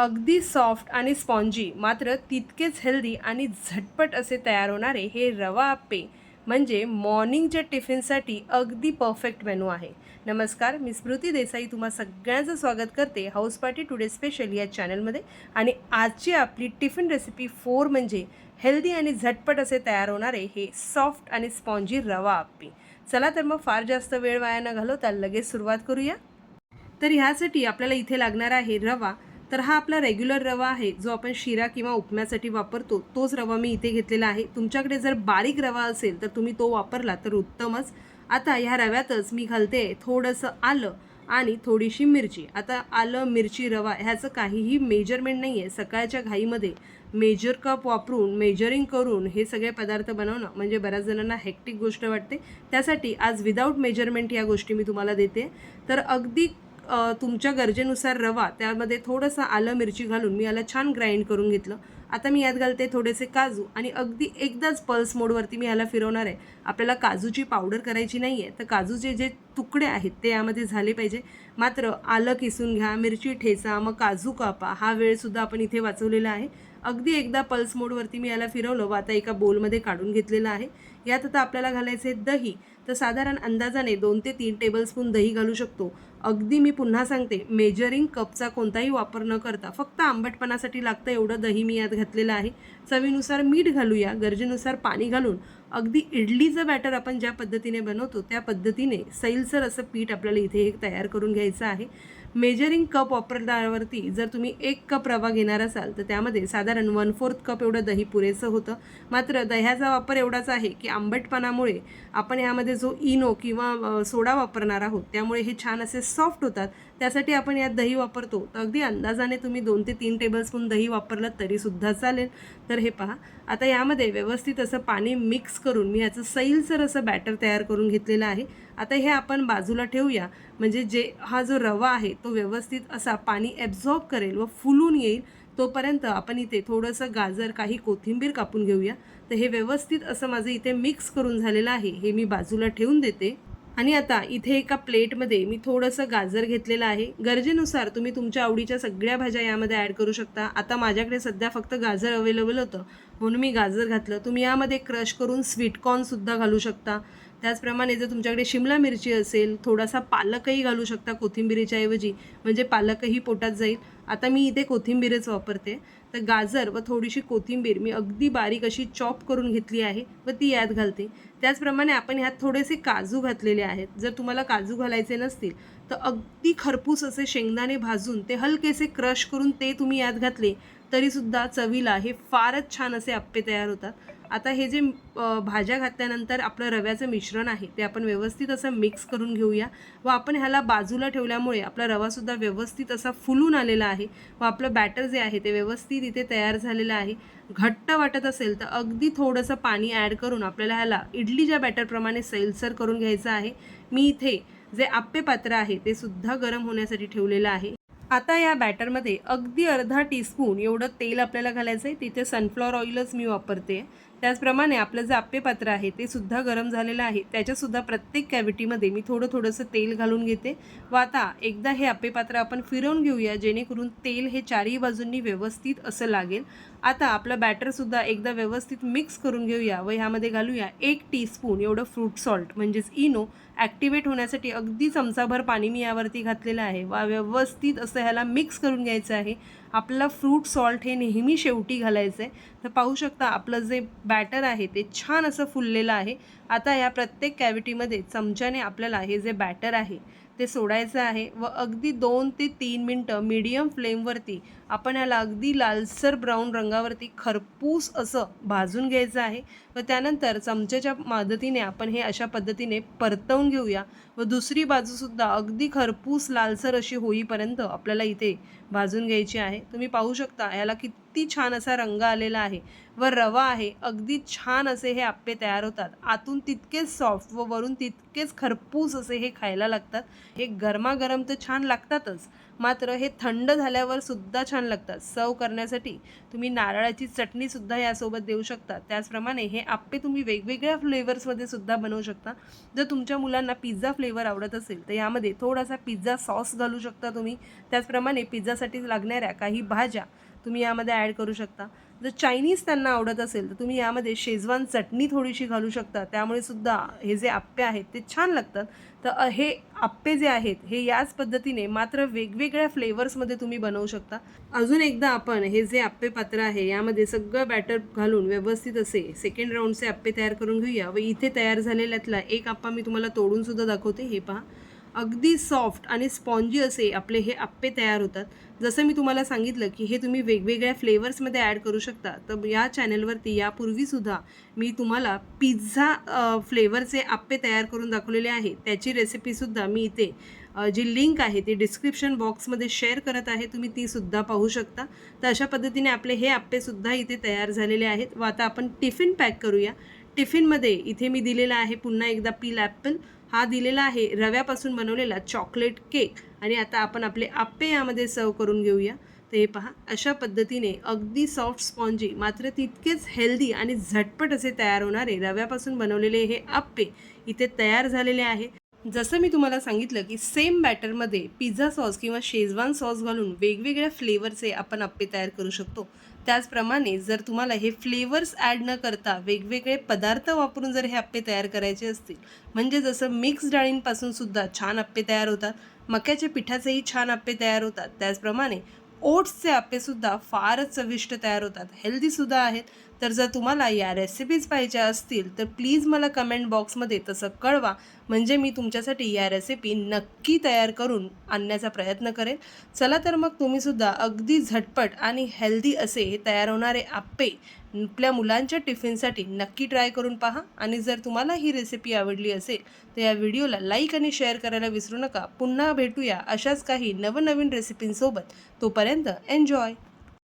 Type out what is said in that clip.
अगदी सॉफ्ट आणि स्पॉन्जी मात्र तितकेच हेल्दी आणि झटपट असे तयार होणारे हे रवा आप्पे म्हणजे मॉर्निंगच्या टिफिनसाठी अगदी परफेक्ट मेनू आहे. नमस्कार मी स्मृती देसाई तुम्हा सगळ्यांचं स्वागत करते हाऊस पार्टी टुडे स्पेशल या चॅनलमध्ये आणि आजची आपली टिफिन रेसिपी फोर म्हणजे हेल्दी आणि झटपट असे तयार होणारे हे सॉफ्ट आणि स्पॉन्जी रवा आप्पे चला तर मग फार जास्त वेळ वाया न घालवता लगेच सुरुवात करूया. तर ह्यासाठी आपल्याला इथे लागणार आहे रवा. तर हा आपला रेग्युलर रवा आहे जो आपण शिरा किंवा उपम्यासाठी वापरतो तोच रवा मी इथे घेतलेला आहे. तुमच्याकडे जर बारीक रवा असेल तर तुम्ही तो वापरला तर उत्तमच. आता ह्या रव्यातच मी घालते थोडंसं आलं आणि थोडीशी मिरची. आता आलं मिरची रवा ह्याचं काहीही मेजरमेंट नाही आहे सकाळच्या घाईमध्ये मेजर कप वापरून मेजरिंग करून हे सगळे पदार्थ बनवणं म्हणजे बऱ्याच जणांना हेक्टिक गोष्ट वाटते. त्यासाठी आज विदाऊट मेजरमेंट या गोष्टी मी तुम्हाला देते. तर अगदी तुमच्या गरजेनुसार रवा त्यामध्ये थोडंसं आलं मिरची घालून मी याला छान ग्राइंड करून घेतलं. आता मी यात घालते थोडेसे काजू आणि अगदी एकदाच पल्स मोडवरती मी ह्याला फिरवणार आहे. आपल्याला काजूची पावडर करायची नाही आहे तर काजूचे जे तुकडे आहेत ते यामध्ये झाले पाहिजे. मात्र आलं किसून घ्या मिरची ठेचा मग काजू कापा हा वेळसुद्धा आपण इथे वाचवलेला आहे. अगदी एकदा पल्स मोडवरती मी याला फिरवलं व आता एका बोलमध्ये काढून घेतलेलं आहे. यात आता आपल्याला घालायचं आहे दही. तर साधारण अंदाजाने दोन ते तीन टेबलस्पून दही घालू शकतो. अगदी मी पुन्हा सांगते मेजरिंग कपचा कोणताही वापर न करता फक्त आंबटपणासाठी लागतं एवढं दही मी यात घातलेलं आहे. चवीनुसार मीठ घालूया गरजेनुसार पाणी घालून. अगदी इडलीचं बॅटर आपण ज्या पद्धतीने बनवतो त्या पद्धतीने सैलसर असं पीठ आपल्याला इथे एक तयार करून घ्यायचं आहे. मेजरिंग कप वापरण्यावरती जर तुम्ही एक कप रवा घेणार असाल तर त्यामध्ये साधारण वन फोर्थ कप एवढं दही पुरेसं होतं. मात्र दह्याचा वापर एवढाच आहे की आंबटपणामुळे आपण ह्यामध्ये जो इनो किंवा सोडा वापरणार आहोत त्यामुळे हे छान असे सॉफ्ट होतात. त्यासाठी आपण यात दही वापरतो. तर अगदी अंदाजाने तुम्ही दोन ते तीन टेबलस्पून दही वापरलं तरीसुद्धा चालेल. तर हे पहा. आता यामध्ये व्यवस्थित असं पाणी मिक्स करून मी याचं सैलसर असं बॅटर तयार करून घेतलेलं आहे. आता हे आपण बाजूला ठेवूया. म्हणजे जे हा जो रवा आहे तो व्यवस्थित असा पाणी ॲब्झॉर्ब करेल व फुलून येईल. तोपर्यंत आपण इथे थोडंसं गाजर काही कोथिंबीर कापून घेऊया. तर हे व्यवस्थित असं माझं इथे मिक्स करून झालेलं आहे. हे मी बाजूला ठेवून देते. आणि आता इथे एका प्लेटमध्ये मी थोडंसं गाजर घेतलेलं आहे. गरजेनुसार तुम्ही तुमच्या आवडीच्या सगळ्या भाज्या यामध्ये ॲड करू शकता. आता माझ्याकडे सध्या फक्त गाजर अवेलेबल होतं. म्हणून मी गाजर घातलं. तुम्ही यामध्ये क्रश करून स्वीटकॉर्नसुद्धा घालू शकता. त्याचप्रमाणे जर तुमच्याकडे शिमला मिरची असेल थोडासा पालकही घालू शकता कोथिंबिरीच्या ऐवजी. म्हणजे पालकही पोटात जाईल. आता मी इथे कोथिंबीरच वापरते. तर गाजर व थोडीशी कोथिंबीर मी अगदी बारीक अशी चॉप करून घेतली आहे व ती यात घालते. त्याचप्रमाणे आपण ह्यात थोडेसे काजू घातलेले आहेत. जर तुम्हाला काजू घालायचे नसतील तर अगदी खरपूस असे शेंगदाणे भाजून ते हलकेसे क्रश करून ते तुम्ही यात घातले. तरीसुद्धा चवीला हे फारच छान असे आप्पे तयार होतात. आता हे जे भाज्या घातल्यानंतर आपलं रव्याचं मिश्रण आहे ते आपण व्यवस्थित असं मिक्स करून घेऊया. व आपण ह्याला बाजूला ठेवल्यामुळे आपला रवासुद्धा व्यवस्थित असा फुलून आलेला आहे. व आपलं बॅटर जे आहे ते व्यवस्थित इथे तयार झालेलं आहे. घट्ट वाटत असेल तर अगदी थोडंसं पाणी ॲड करून आपल्याला ह्याला इडलीच्या बॅटरप्रमाणे सैलसर करून घ्यायचं आहे मी इथे जे आप्पे पात्र आहे ते सुद्धा गरम होण्यासाठी ठेवलेलं आहे. आता या बॅटरमध्ये अगदी अर्धा टीस्पून एवढं तेल आपल्याला घालायचं आहे तिथे सनफ्लॉवर ऑइलच मी वापरते. त्याचप्रमाणे आपलं जे आप्पेपात्र आहे ते सुद्धा गरम झालेलं आहे. त्याच्यासुद्धा प्रत्येक कॅव्हिटीमध्ये मी थोडं थोडंसं तेल घालून घेते. व आता एकदा हे आप्पेपात्र आपण फिरवून घेऊया जेणेकरून तेल हे चारही बाजूंनी व्यवस्थित असं लागेल. आता आपलं बॅटरसुद्धा एकदा व्यवस्थित मिक्स करून घेऊया व ह्यामध्ये घालूया एक टीस्पून एवढं फ्रूट सॉल्ट म्हणजेच इनो ॲक्टिवेट होण्यासाठी अगदी चमचाभर पाणी मी यावरती घातलेलं आहे. वा व्यवस्थित असं ह्याला मिक्स करून घ्यायचं आहे. आपलं फ्रूट सॉल्ट हे नेहमी शेवटी घालायचं आहे तर पाहू शकता आपलं जे बॅटर आहे ते छान असं फुललेलं आहे. आता या प्रत्येक कॅव्हिटीमध्ये चमच्याने आपल्याला हे जे बॅटर आहे ते सोडायचं आहे व अगदी दोन ते तीन मिनटं मीडियम फ्लेमवरती आपण याला अगदी लालसर ब्राऊन रंगावरती खरपूस असं भाजून घ्यायचं आहे व त्यानंतर चमच्याच्या मदतीने आपण हे अशा पद्धतीने परतवून घेऊया व दुसरी बाजूसुद्धा अगदी खरपूस लालसर अशी होईपर्यंत आपल्याला इथे भाजून घ्यायची आहे. तुम्ही पाहू शकता याला किती किती छान असा रंग आलेला आहे व रवा आहे. अगदी छान असे हे आप्पे तयार होतात. आतून तितकेच सॉफ्ट व वरून तितकेच खरपूस असे हे खायला लागतात. हे गरमागरम तर छान लागतातच. मात्र हे थंड झाल्यावर सुद्धा छान लागतात. सर्व करण्यासाठी तुम्ही नारळाची चटणीसुद्धा यासोबत देऊ शकता. त्याचप्रमाणे हे आप्पे तुम्ही वेगवेगळ्या फ्लेवर्समध्ये सुद्धा बनवू शकता. जर तुमच्या मुलांना पिझ्झा फ्लेवर आवडत असेल तर यामध्ये थोडासा पिझ्झा सॉस घालू शकता तुम्ही. त्याचप्रमाणे पिझ्झासाठी लागणाऱ्या काही भाज्या तुम्ही यामध्ये ॲड करू शकता. जर चायनीज त्यांना आवडत असेल तर तुम्ही यामध्ये शेजवान चटणी थोडीशी घालू शकता. त्यामुळे सुद्धा हे जे आप्पे आहेत ते छान लागतात. तर हे आप्पे जे आहेत हे याच पद्धतीने मात्र वेगवेगळ्या फ्लेवर्समध्ये तुम्ही बनवू शकता. अजून एकदा आपण हे जे आप्पे पात्र आहे यामध्ये सगळं बॅटर घालून व्यवस्थित असे सेकंड राऊंडचे आप्पे तयार करून घेऊया. व इथे तयार झालेल्यातला एक आप्पा मी तुम्हाला तोडून सुद्धा दाखवते. हे पहा. अगदी सॉफ्ट आणि स्पॉन्जी असे आपले हे आप्पे तयार होतात. जसं मी तुम्हाला सांगितलं की हे तुम्ही वेगवेगळ्या फ्लेवर्समध्ये ॲड करू शकता. तर या चॅनलवरती यापूर्वीसुद्धा मी तुम्हाला पिझ्झा फ्लेवरचे आप्पे तयार करून दाखवलेले आहे. त्याची रेसिपीसुद्धा मी इथे जी लिंक आहे ती डिस्क्रिप्शन बॉक्समध्ये शेअर करत आहे. तुम्ही तीसुद्धा पाहू शकता. तर अशा पद्धतीने आपले हे आप्पेसुद्धा इथे तयार झालेले आहेत. व आता आपण टिफिन पॅक करूया. टिफिनमध्ये इथे मी दिलेला आहे पुन्हा एकदा पील ॲपल हा दिलेला आहे रव्यापासून बनवलेला चॉकलेट केक आणि आता आपण आपले आप्पे यामध्ये सर्व करून घेऊया. तर हे पहा अशा पद्धतीने अगदी सॉफ्ट स्पॉन्जी मात्र तितकेच हेल्दी आणि झटपट असे तयार होणारे रव्यापासून बनवलेले हे आप्पे इथे तयार झालेले आहे. जसं मी तुम्हाला सांगितलं की सेम बॅटरमध्ये पिझ्झा सॉस किंवा शेजवान सॉस घालून वेगवेगळ्या फ्लेवरचे आपण आप्पे तयार करू शकतो. त्याचप्रमाणे जर तुम्हाला हे फ्लेवर्स ॲड न करता वेगवेगळे पदार्थ वापरून जर हे आप्पे तयार करायचे असतील म्हणजे जसं मिक्स डाळींपासून सुद्धा छान आप्पे तयार होतात मक्याच्या पिठाचेही छान आप्पे तयार होतात त्याचप्रमाणे ओट्सचे आप्पेसुद्धा फारच चविष्ट तयार होतात हेल्दीसुद्धा आहेत. तर जर तुम्हाला या रेसिपीज पाहिजे असतील तर प्लीज मला कमेंट बॉक्समध्ये तसं कळवा. म्हणजे मी तुमच्यासाठी या रेसिपी नक्की तयार करून आणण्याचा प्रयत्न करेन. चला तर मग तुम्हीसुद्धा अगदी झटपट आणि हेल्दी असे हे तयार होणारे आप्पे आपल्या मुलांच्या टिफिनसाठी नक्की ट्राय करून पहा. आणि जर तुम्हाला ही रेसिपी आवडली असेल तर या व्हिडिओला लाईक आणि शेअर करायला विसरू नका. पुन्हा भेटूया अशाच काही नवनवीन रेसिपींसोबत तोपर्यंत एन्जॉय